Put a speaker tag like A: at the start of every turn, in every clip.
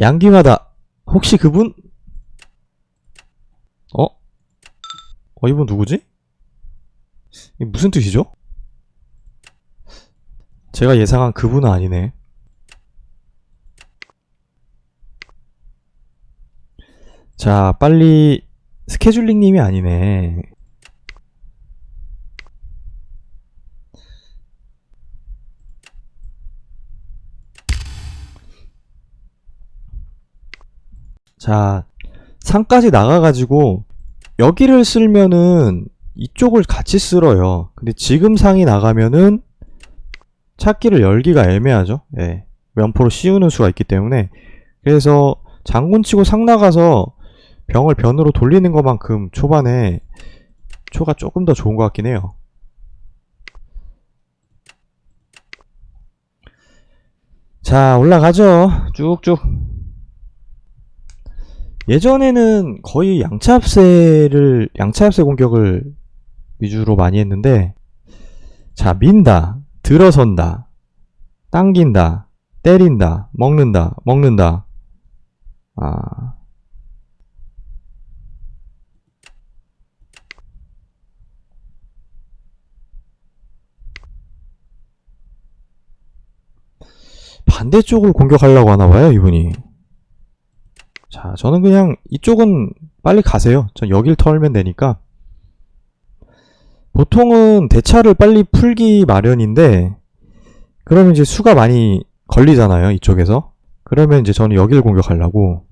A: 양귀마다 혹시 그분? 어? 어 이분 누구지? 이 무슨 뜻이죠? 제가 예상한 그분은 아니네. 자, 빨리 스케줄링 님이 아니네. 자, 상까지 나가가지고 여기를 쓸면은 이쪽을 같이 쓸어요. 근데 지금 상이 나가면은 찾기를 열기가 애매하죠. 예. 면포로 씌우는 수가 있기 때문에 그래서 장군 치고 상 나가서 병을 변으로 돌리는 것만큼 초반에 초가 조금 더 좋은 것 같긴 해요. 자, 올라가죠. 쭉쭉. 예전에는 거의 양차합세를, 양차합세 공격을 위주로 많이 했는데, 자, 민다, 들어선다, 당긴다, 때린다, 먹는다, 먹는다. 아. 반대쪽을 공격하려고 하나 봐요, 이분이. 자, 저는 그냥 이쪽은 빨리 가세요. 전 여길 털면 되니까. 보통은 대차를 빨리 풀기 마련인데, 그러면 이제 수가 많이 걸리잖아요, 이쪽에서. 그러면 이제 저는 여기를 공격하려고.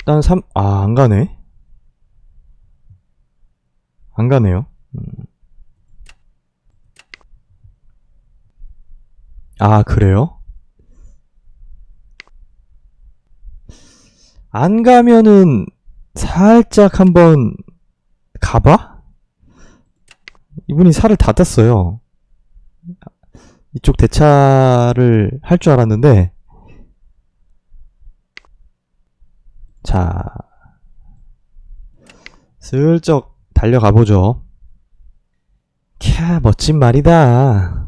A: 일단 3, 아, 안 가네. 안 가네요. 음. 아, 그래요? 안 가면은 살짝 한번 가봐? 이분이 살을 다 땄어요. 이쪽 대차를 할 줄 알았는데, 자, 슬쩍 달려가 보죠. 캬, 멋진 말이다.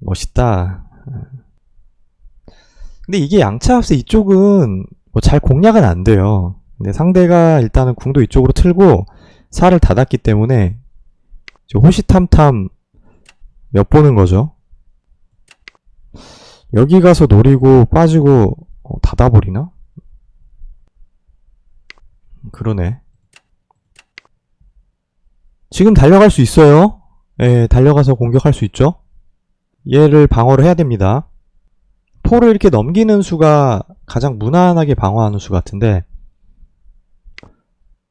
A: 멋있다. 근데 이게 양차합세 이쪽은 뭐 잘 공략은 안 돼요. 근데 상대가 일단은 궁도 이쪽으로 틀고 살을 닫았기 때문에 호시탐탐 엿보는 거죠. 여기 가서 노리고 빠지고 어, 닫아버리나? 그러네. 지금 달려갈 수 있어요. 예, 달려가서 공격할 수 있죠. 얘를 방어를 해야 됩니다. 포를 이렇게 넘기는 수가 가장 무난하게 방어하는 수 같은데,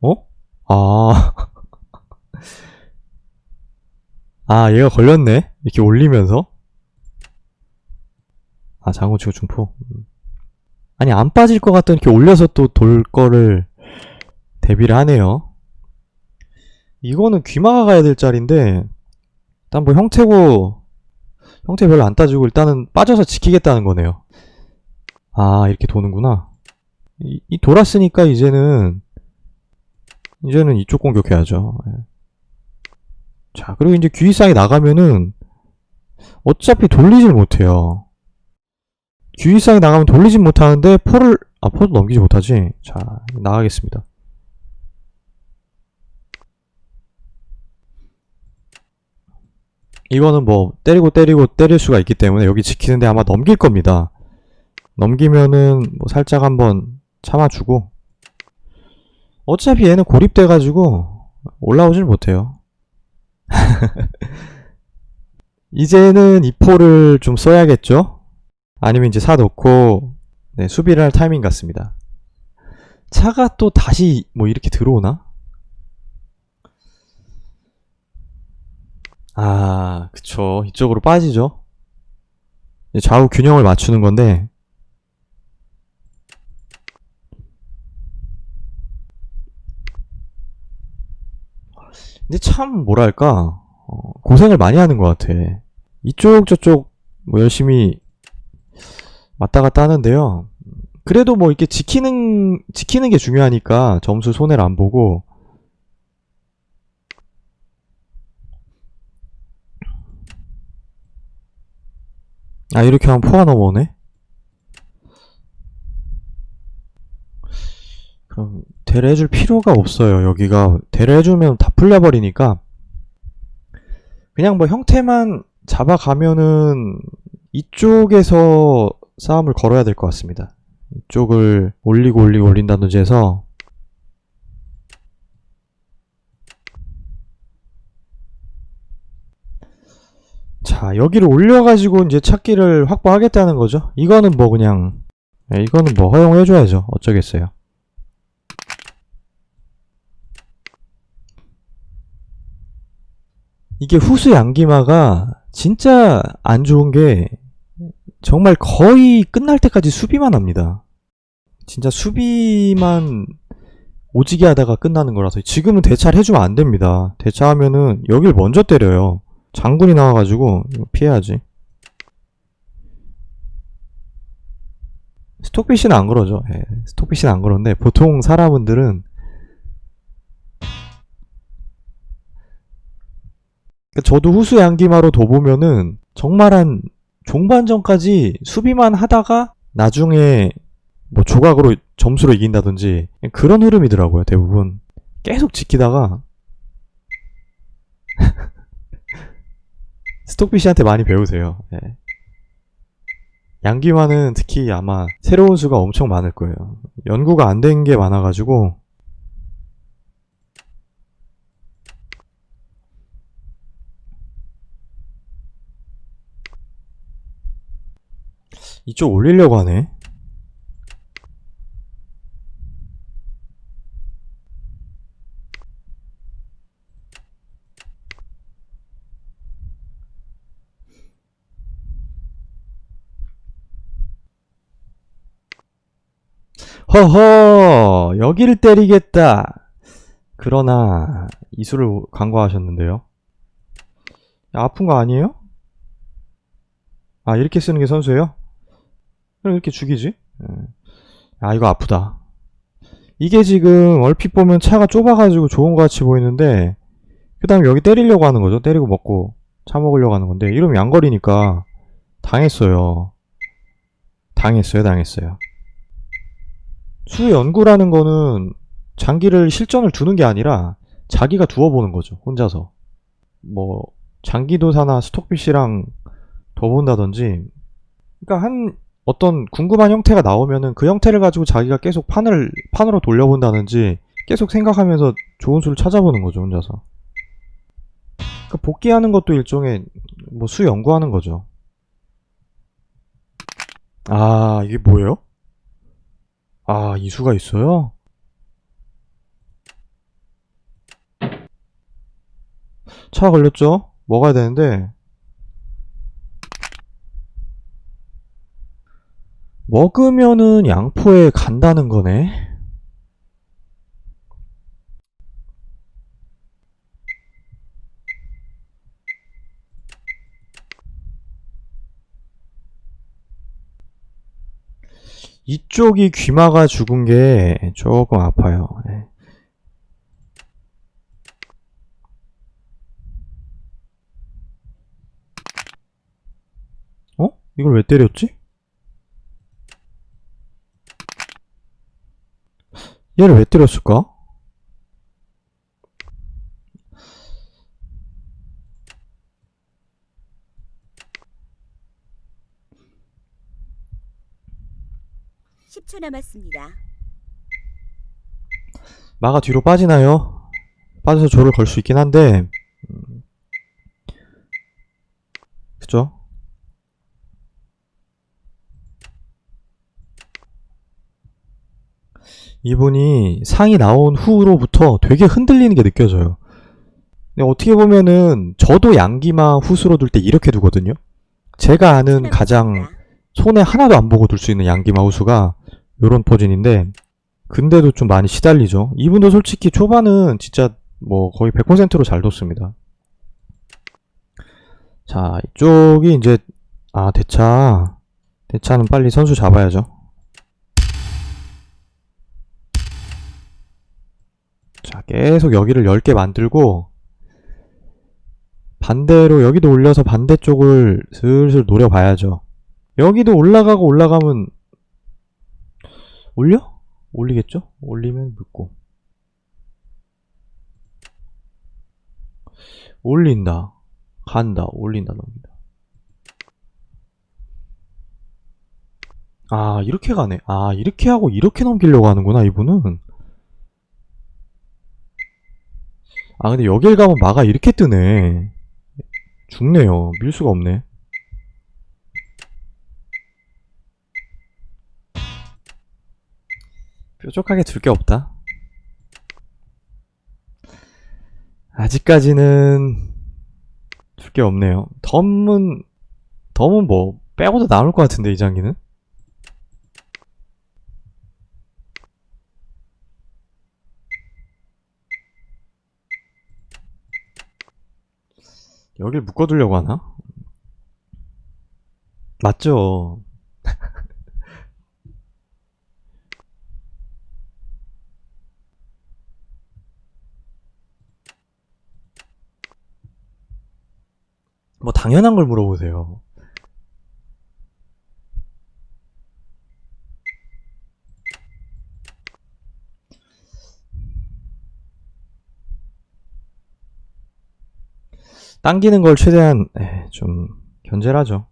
A: 어? 아. 아, 얘가 걸렸네? 이렇게 올리면서? 아, 장호치고 중포. 음. 아니, 안 빠질 것 같더니 이렇게 올려서 또 돌 거를 대비를 하네요. 이거는 귀마가 가야 될 자리인데, 일단 뭐 형태고, 형태 별로 안 따지고 일단은 빠져서 지키겠다는 거네요. 아, 이렇게 도는구나. 이, 이 돌았으니까 이제는, 이제는 이쪽 공격해야죠. 예. 자, 그리고 이제 귀이상이 나가면은, 어차피 돌리질 못해요. 귀이상이 나가면 돌리질 못하는데, 포를, 아, 포도 넘기지 못하지. 자, 나가겠습니다. 이거는 뭐 때리고 때리고 때릴 수가 있기 때문에 여기 지키는데 아마 넘길 겁니다. 넘기면은 뭐 살짝 한번 참아주고 어차피 얘는 고립돼가지고 올라오질 못해요. 이제는 이 포를 좀 써야겠죠? 아니면 이제 사놓고 네, 수비를 할 타이밍 같습니다. 차가 또 다시 뭐 이렇게 들어오나? 아, 그쵸. 이쪽으로 빠지죠. 좌우 균형을 맞추는 건데, 근데 참, 뭐랄까, 어, 고생을 많이 하는 것 같아. 이쪽, 저쪽, 뭐 열심히 왔다 갔다 하는데요. 그래도 뭐 이렇게 지키는, 지키는 게 중요하니까 점수 손해를 안 보고, 아 이렇게 하면 포가 넘어오네? 그럼 대를 해줄 필요가 없어요. 여기가 대를 해주면 다 풀려버리니까. 그냥 뭐 형태만 잡아가면은 이쪽에서 싸움을 걸어야 될 것 같습니다. 이쪽을 올리고 올리고 올린다든지 해서 자 여기를 올려가지고 이제 찾기를 확보하겠다는 거죠. 이거는 뭐 그냥 네, 이거는 뭐 허용해줘야죠. 어쩌겠어요. 이게 후수 양기마가 진짜 안 좋은 게 정말 거의 끝날 때까지 수비만 합니다. 진짜 수비만 오지게 하다가 끝나는 거라서 지금은 대차를 해주면 안 됩니다. 대차하면은 여길 먼저 때려요. 장군이 나와가지고 이거 피해야지. 스톡피쉬는 안 그러죠. 예, 스톡피쉬는 안 그러는데 보통 사람들은 그러니까 저도 후수 양기마로 둬보면은 정말 한 종반전까지 수비만 하다가 나중에 뭐 조각으로 점수로 이긴다든지 그런 흐름이더라고요 대부분 계속 지키다가 스톡피쉬한테 많이 배우세요 예. 양기마는 특히 아마 새로운 수가 엄청 많을 거예요 연구가 안 된 게 많아가지고 이쪽 올리려고 하네. 허허, 여기를 때리겠다. 그러나, 이수를 간과하셨는데요. 야, 아픈 거 아니에요? 아, 이렇게 쓰는 게 선수예요? 왜 이렇게 죽이지? 예. 아, 이거 아프다. 이게 지금 얼핏 보면 차가 좁아가지고 좋은 것 같이 보이는데, 그 다음에 여기 때리려고 하는 거죠. 때리고 먹고 차 먹으려고 하는 건데, 이러면 양거리니까 당했어요. 당했어요, 당했어요. 수연구라는 거는 장기를 실전을 두는 게 아니라 자기가 두어보는 거죠. 혼자서. 뭐, 장기도사나 스톡피쉬랑 더 본다든지, 그러니까 한 어떤 궁금한 형태가 나오면은 그 형태를 가지고 자기가 계속 판을 판으로 돌려본다든지 계속 생각하면서 좋은 수를 찾아보는 거죠 혼자서. 그 복귀하는 것도 일종의 뭐 수 연구하는 거죠. 아 이게 뭐예요? 아 이수가 있어요? 차 걸렸죠? 먹어야 되는데 먹으면은 양포에 간다는 거네. 이쪽이 귀마가 죽은 게 조금 아파요. 네. 어? 이걸 왜 때렸지? 얘를 왜 때렸을까?
B: 십초 남았습니다.
A: 마가 뒤로 빠지나요? 빠져서 조를 걸 수 있긴 한데, 음, 그죠? 이분이 상이 나온 후로부터 되게 흔들리는 게 느껴져요. 근데 어떻게 보면은 저도 양기마 후수로 둘 때 이렇게 두거든요. 제가 아는 가장 손에 하나도 안 보고 둘 수 있는 양기마 후수가 요런 포진인데 근데도 좀 많이 시달리죠. 이분도 솔직히 초반은 진짜 뭐 거의 100%로 잘 뒀습니다. 자, 이쪽이 이제 아, 대차. 대차는 빨리 선수 잡아야죠. 자, 계속 여기를 10개 만들고 반대로 여기도 올려서 반대쪽을 슬슬 노려봐야죠. 여기도 올라가고 올라가면 올려? 올리겠죠? 올리면 묻고. 올린다. 간다. 올린다. 넘긴다. 아, 이렇게 가네. 아, 이렇게 하고 이렇게 넘기려고 하는구나, 이분은. 아, 근데 여길 가면 마가 이렇게 뜨네. 죽네요. 밀 수가 없네. 뾰족하게 줄게 없다. 아직까지는 줄게 없네요. 덤은, 덤은 뭐, 빼고도 나올 것 같은데, 이 장기는? 여길 묶어두려고 하나? 맞죠? 뭐 당연한 걸 물어보세요. 당기는 걸 최대한 에, 좀 견제를 하죠.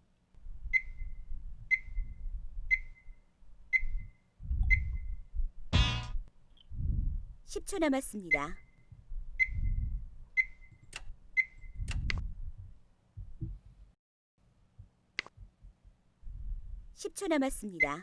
B: 십초 남았습니다. 십초 남았습니다.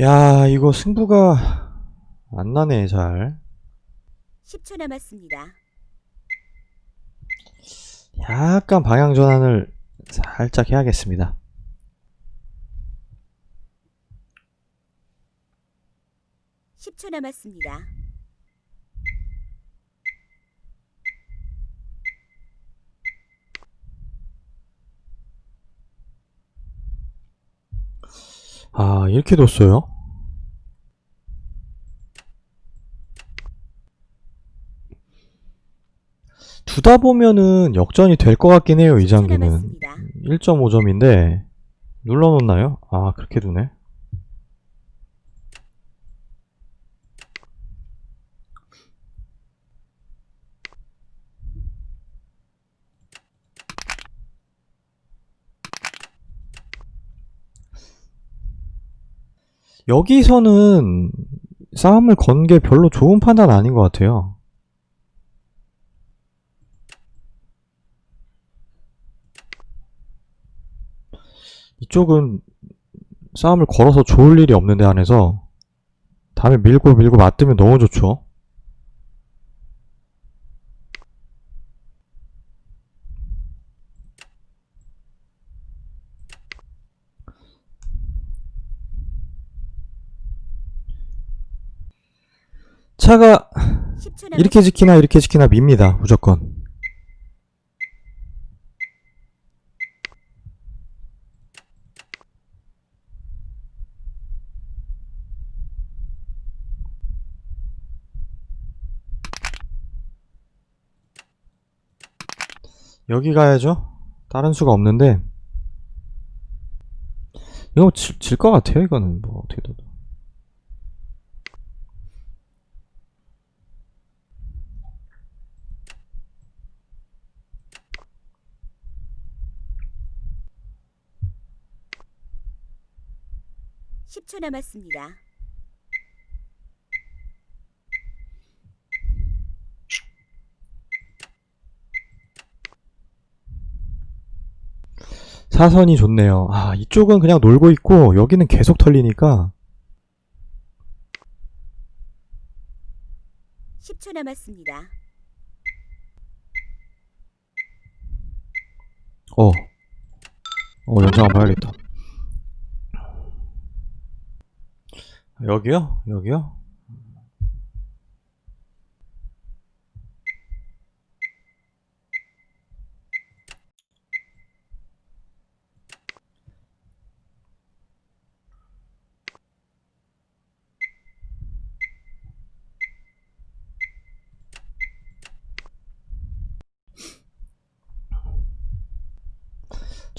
A: 야, 이거 승부가 안 나네, 잘.
B: 십초 남았습니다.
A: 약간 방향 전환을 살짝 해야겠습니다.
B: 십초 남았습니다.
A: 아, 이렇게 뒀어요? 두다 보면은 역전이 될 것 같긴 해요, 이
B: 10초
A: 장기는.
B: 남았습니다.
A: 1.5점인데, 눌러놓나요? 아, 그렇게 두네. 여기서는 싸움을 건 게 별로 좋은 판단 아닌 것 같아요. 이쪽은 싸움을 걸어서 좋을 일이 없는데 안에서 다음에 밀고 밀고 맞으면 너무 좋죠. 차가
B: 10초 남았습니다.
A: 이렇게 지키나 이렇게 지키나 밉니다. 무조건. 여기 가야죠. 다른 수가 없는데 이거 질 것 같아요. 이거는 뭐 어떻게.
B: 십초 남았습니다.
A: 사선이 좋네요. 아, 이쪽은 그냥 놀고 있고, 여기는 계속 털리니까,
B: 십초 남았습니다.
A: 어. 어, 연장 한번 해야겠다. 여기요? 여기요?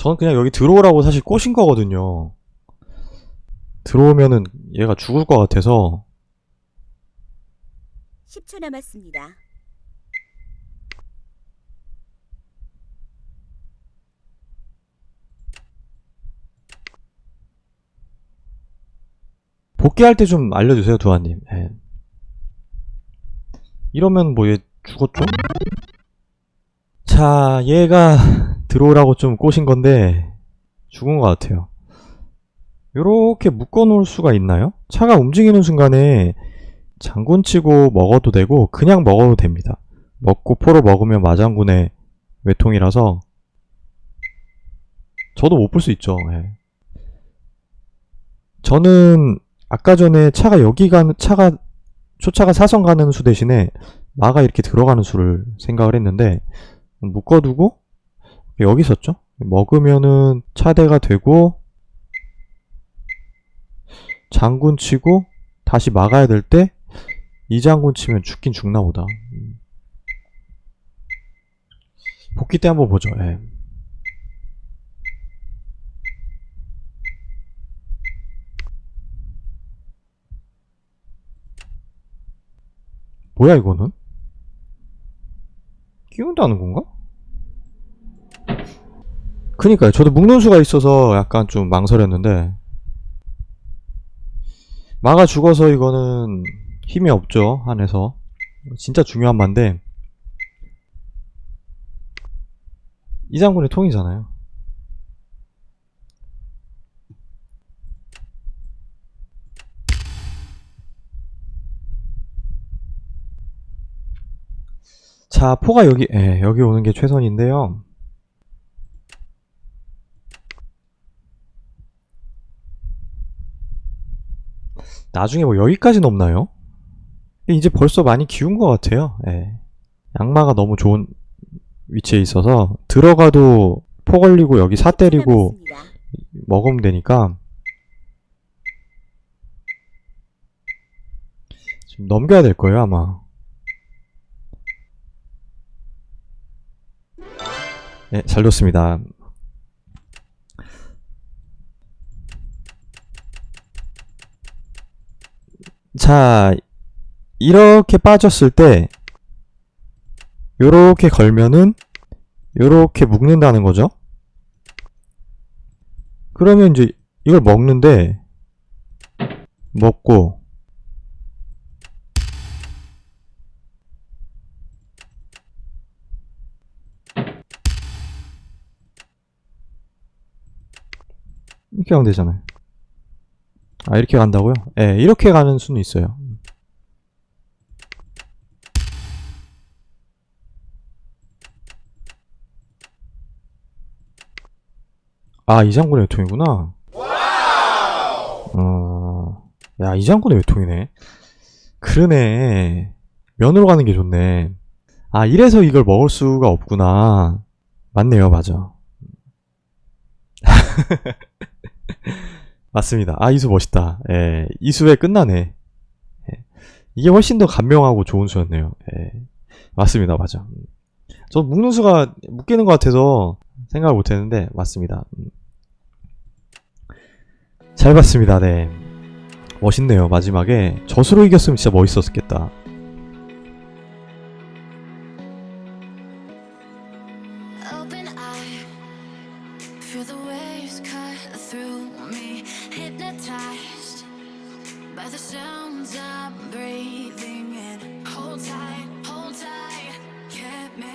A: 저는 그냥 여기 들어오라고 사실 꼬신 거거든요. 들어오면은 얘가 죽을 것 같아서
B: 10초 남았습니다.
A: 복귀할 때 좀 알려주세요, 두아님. 예. 이러면 뭐 얘 죽었죠? 자, 얘가 들어오라고 좀 꼬신 건데 죽은 것 같아요. 요렇게 묶어 놓을 수가 있나요? 차가 움직이는 순간에 장군 치고 먹어도 되고 그냥 먹어도 됩니다. 먹고 포로 먹으면 마장군의 외통이라서 저도 못 볼 수 있죠. 예. 저는 아까 전에 차가 여기 가는 차가 초차가 사선 가는 수 대신에 마가 이렇게 들어가는 수를 생각을 했는데 묶어두고 여기 있었죠? 먹으면은 차대가 되고 장군 치고 다시 막아야 될 때 이 장군 치면 죽긴 죽나 보다. 음. 복귀 때 한번 보죠. 예. 뭐야 이거는? 끼운다는 건가? 그니까요. 저도 묶는 수가 있어서 약간 좀 망설였는데 마가 죽어서 이거는 힘이 없죠 안에서 진짜 중요한 말인데 이 장군의 통이잖아요. 자, 포가 여기, 예, 여기 오는 게 최선인데요. 나중에 뭐 여기까지는 없나요? 이제 벌써 많이 기운 것 같아요. 예. 양마가 너무 좋은 위치에 있어서 들어가도 포 걸리고 여기 사
B: 10초
A: 때리고. 먹으면 되니까 지금 넘겨야 될 거예요 아마 네, 잘 뒀습니다 자 이렇게 빠졌을 때 요렇게 걸면은 요렇게 묶는다는 거죠 그러면 이제 이걸 먹는데 먹고 이렇게 가면 되잖아요. 아 이렇게 간다고요? 예, 이렇게 가는 수는 있어요. 아, 이장군의 외통이구나. 어, 야, 이장군의 외통이네. 그러네. 면으로 가는 게 좋네. 아, 이래서 이걸 먹을 수가 없구나. 맞네요, 맞아. 맞습니다. 아, 이수 멋있다. 예, 이수에 끝나네. 예, 이게 훨씬 더 간명하고 좋은 수였네요. 예, 맞습니다, 맞아. 저 묶는 수가 묶이는 것 같아서 생각을 못 했는데, 맞습니다. 음. 잘 봤습니다, 네. 멋있네요, 마지막에. 저수로 이겼으면 진짜 멋있었겠다.